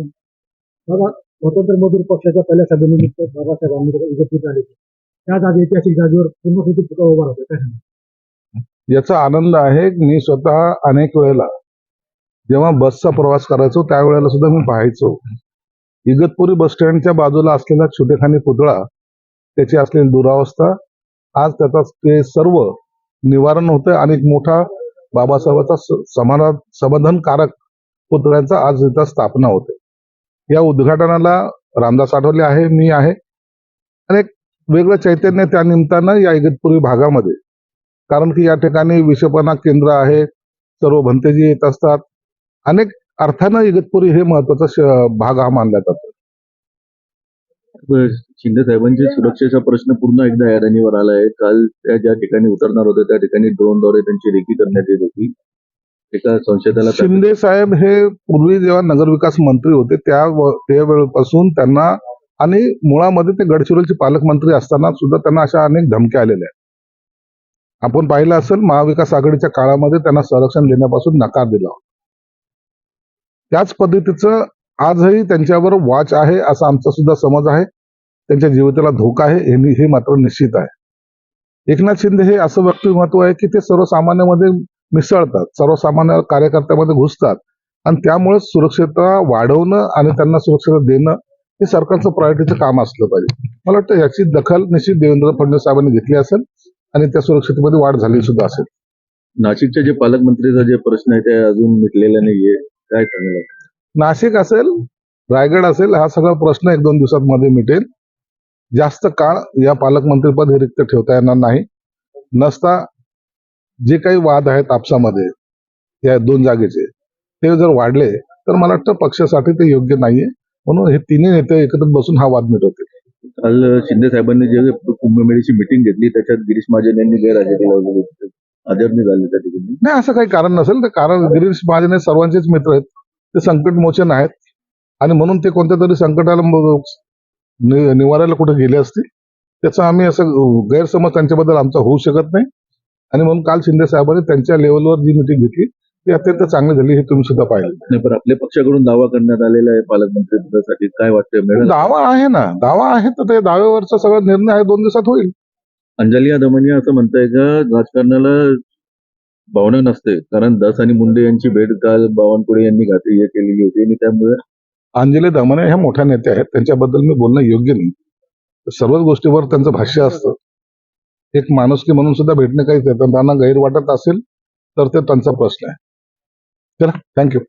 बाबा स्वतंत्र मजूर पक्षाच्या पहिल्या सभेनिमित्त बाबासाहेब आंबेडकर एकत्रित आले. होते. त्याच ऐतिहासिक जागेवर पूर्णकृती पुतळा उभा राहतो काय याचा आनंद आहे मी स्वतः अनेक वेळेला जेव्हा बसचा प्रवास करायचो त्यावेळेला सुद्धा मी पाहायचो. इगतपुरी बस स्टँडच्या बाजूला असलेला छोटेखानी पुतळा त्याची असलेली दुरावस्था आज त्याचा ते सर्व निवारण होतं आणि एक मोठा बाबासाहेबांचा समाधान समाधानकारक पुतळ्यांचा आज इथं स्थापना होते या उद्घाटनाला रामदास आठवले आहे मी आहे. आणि एक वेगळं चैतन्य त्या निमित्तानं या इगतपुरी भागामध्ये. कारण की या ठिकाणी विषपणा केंद्र आहे सर्व भंतेजी येत असतात. अनेक अर्थानं इगतपुरी हे महत्त्वाचा भाग हा मानला जातो. शिंदे साहेबांचे सुरक्षेचा प्रश्न पुन्हा एकदा ऐरणीवर आला आहे काल त्या ज्या ठिकाणी उतरणार होते त्या ठिकाणी ड्रोनद्वारे त्यांची रेकी करण्यात येत होती. एका संशयताला शिंदे साहेब हे पूर्वी जेव्हा नगरविकास मंत्री होते त्या त्यावेळेपासून त्यांना आणि मुळामध्ये ते गडचिरोलीचे पालकमंत्री असताना सुद्धा त्यांना अशा अनेक धमक्या आलेल्या आहेत. आपण पाहिलं असेल महाविकास आघाडीच्या काळामध्ये त्यांना संरक्षण देण्यापासून नकार दिला होता. त्याच पद्धतीचं आजही त्यांच्यावर वाच आहे असा आमचा सुद्धा समज आहे. त्यांच्या जीविताला धोका आहे हे हे मात्र निश्चित आहे. एकनाथ शिंदे हे असं व्यक्तिमत्व आहे की ते सर्वसामान्यामध्ये मिसळतात. सर्वसामान्य कार्यकर्त्यामध्ये घुसतात. आणि त्यामुळे सुरक्षितता वाढवणं आणि त्यांना सुरक्षितता देणं हे सरकारचं प्रायोरिटीचं काम असलं पाहिजे. मला वाटतं याची दखल निश्चित देवेंद्र फडणवीस साहेबांनी घेतली असेल आणि त्या सुरक्षिततेमध्ये वाढ झाली सुद्धा असेल. नाशिकचे जे पालकमंत्रीचा जे प्रश्न आहे ते अजून मिटलेला नाहीये. काय सांगाल नाशिक असेल रायगड असेल हा सगळा प्रश्न एक दोन दिवसात मध्ये मिटेल. जास्त काळ या पालकमंत्रीपद हे रिक्त ठेवता येणार नाही. नसता जे काही वाद आहेत आपसामध्ये या दोन जागेचे ते जर वाढले तर मला वाटतं पक्षासाठी ते योग्य नाहीये. म्हणून हे तिन्ही नेते एकत्रित बसून हा वाद मिटवतील. काल शिंदे साहेबांनी जे कुंभमेळीची मिटिंग घेतली त्याच्यात गिरीश महाजन यांनी गैरहजेरी लावली होती. आदरणी झाले त्या ठिकाणी. नाही असं काही कारण नसेल. ते कारण गिरीश महाजन हे सर्वांचेच मित्र आहेत. ते संकट मोचन आहेत. आणि म्हणून ते कोणत्या तरी संकटाला निवारायला कुठे गेले असतील? त्याचा आम्ही असं गैरसमज त्यांच्याबद्दल आमचा होऊ शकत नाही. आणि म्हणून काल शिंदे साहेबांनी त्यांच्या लेवलवर जी मिटिंग घेतली ती अत्यंत चांगली झाली हे तुम्ही सुद्धा पाहिलं. नाही पण आपल्या पक्षाकडून दावा करण्यात आलेला आहे पालकमंत्री काय वाटतंय मिळेल? दावा आहे ना. दावा आहे तर ते दाव्यावरचा सगळा निर्णय आहे दोन दिवसात होईल. अंजलिया दमनिया असं म्हणताय का राजकारणाला भावना नसते. कारण दास आणि मुंडे यांची भेट काल बावनकुळे यांनी घातली हे केलेली होती. आणि त्यामुळे अंजली दमने ह्या मोठ्या नेत्या आहेत. त्यांच्याबद्दल मी बोलणं योग्य नाही. सर्वच गोष्टीवर त्यांचं भाष्य असतं. एक माणुसकी म्हणून सुद्धा भेटणे काही त्यांना गैर वाटत असेल तर ते त्यांचा प्रश्न आहे. चला थँक्यू